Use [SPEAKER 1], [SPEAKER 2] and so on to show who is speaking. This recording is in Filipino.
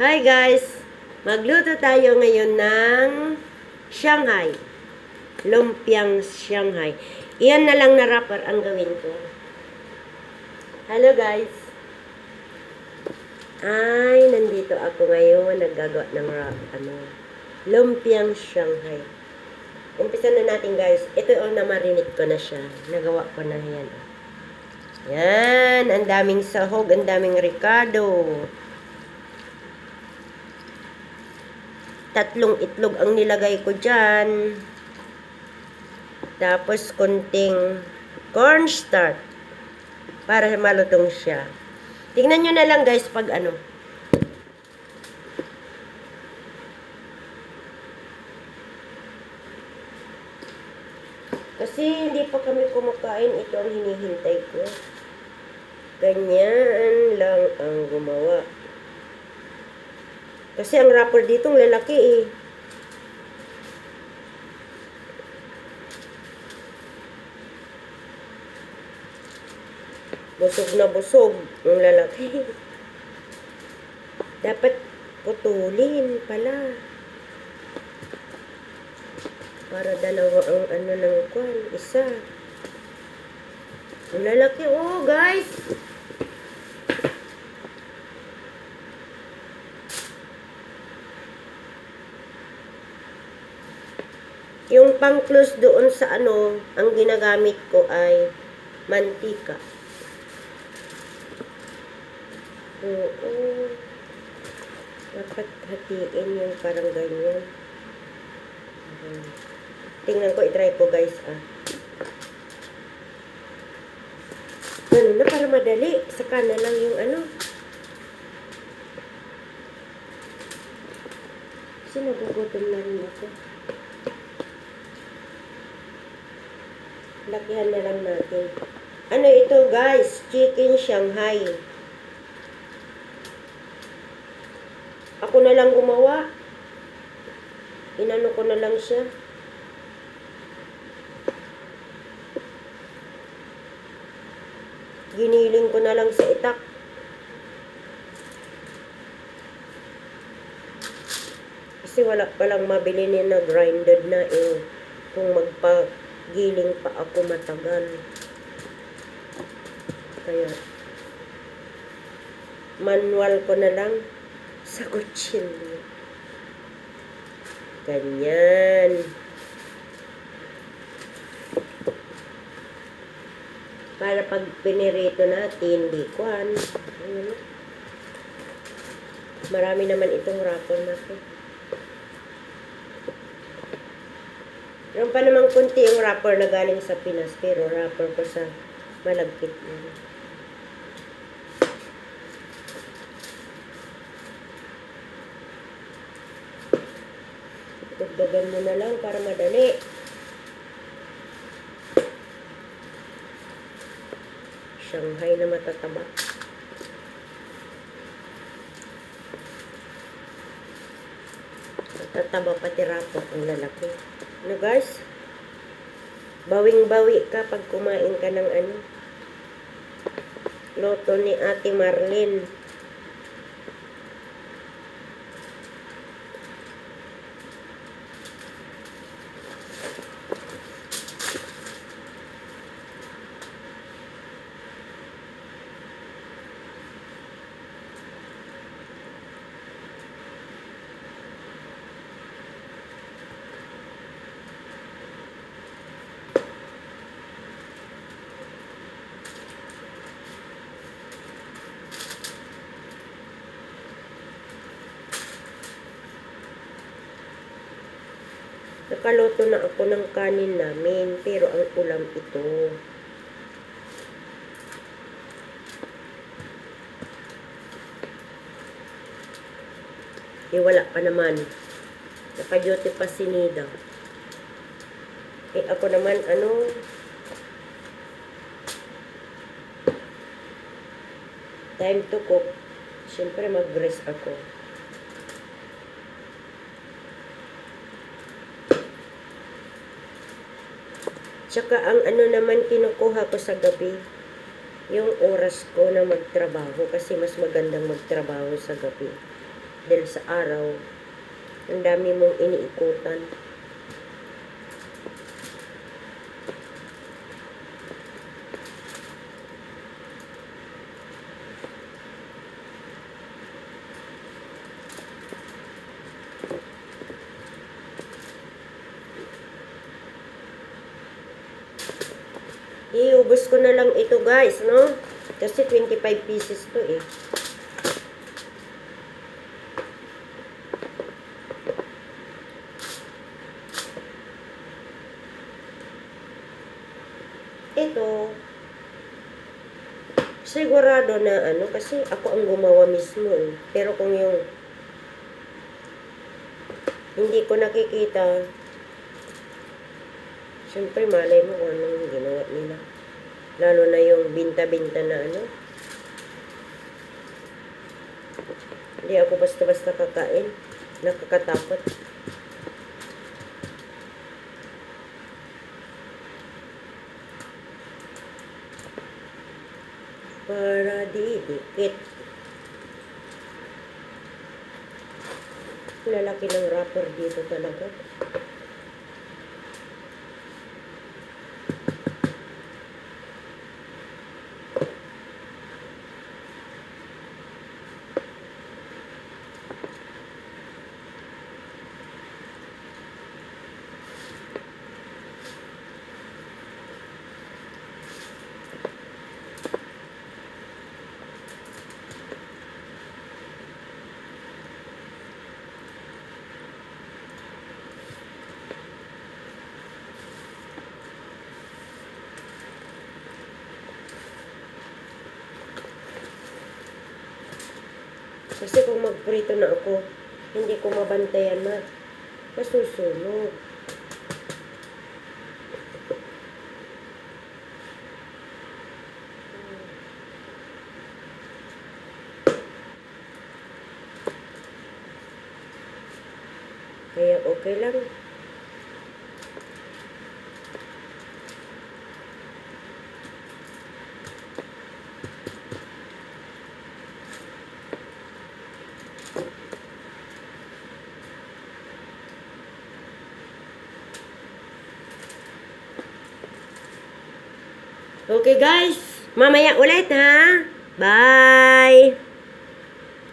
[SPEAKER 1] Hi guys! Magluto tayo ngayon ng Shanghai. Lumpiang Shanghai. Iyan na lang na wrapper ang gawin ko. Hello guys! Ay, nandito ako ngayon. Naggagawa ng ano, Lumpiang Shanghai. Umpisa na natin guys. Ito oh, namarinate ko na siya. Nagawa ko na yan. Yan, ang daming sahog, ang daming ricado. Tatlong itlog ang nilagay ko dyan. Tapos konting cornstarch para malutong siya. Tingnan nyo na lang guys pag ano. Kasi hindi pa kami kumakain, ito ang hinihintay ko. Ganyan lang ang gumawa. Kasi ang wrapper dito ang lalaki eh. Busog na busog ang lalaki. Dapat putulin pala. Para dalawa ang ano ng kwan. Isa. Ang lalaki. Oh, guys. Pang-close doon sa ano, ang ginagamit ko ay mantika. Oo. Dapat hatiin yung parang ganyan. Tingnan ko, itry ko guys ah. Ganun na, para madali. Saka na lang yung ano. Kasi nagugutom na rin ako. Lakihan na lang natin. Ano ito guys? Chicken Shanghai. Ako na lang gumawa. Inano ko na lang siya. Giniling ko na lang sa itak. Kasi wala palang mabili na grinded na eh. Kung magpagiling pa ako matagal. Kaya, manual ko na lang sa kutsilyo. Ganyan. Para pag pinirito natin, di kwan. Marami naman itong wrapper na Meron pa namang kunti yung wrapper na galing sa Pinas, pero wrapper ko sa malagkit. Dagdagan mo na lang para madali. Shanghai na matataba. Matataba pati rapot ang lalaki. Ano guys? Bawing-bawi ka pag kumain ka ng ano. Loto ni Ate Marlene. Nakaluto na ako ng kanin namin, pero ang ulam ito. Eh, wala pa naman. Naka-duty pa si Nida. Eh, ako naman, ano, time to cook. Siyempre, mag-rest ako. Tsaka ang ano naman kinukuha ko sa gabi, yung oras ko na magtrabaho kasi mas magandang magtrabaho sa gabi. dahil sa araw. Ang dami mong iniikutan. Iubos ko na lang ito guys, no? Kasi 25 pieces to eh. Ito, sigurado na ano, kasi ako ang gumawa mismo eh. Pero kung yung hindi ko nakikita, Siyempre, malay mo kung anong ginawa nila. Lalo na yung binta-binta na ano. Hindi ako basta-basta kakain. Nakakatakot. Para didikit. Lalaki ng wrapper dito talaga. Kasi kung magprito na ako, hindi ko mabantayan na masusunog. Kaya okay lang. Okay guys, mamaya ulit ha. Bye!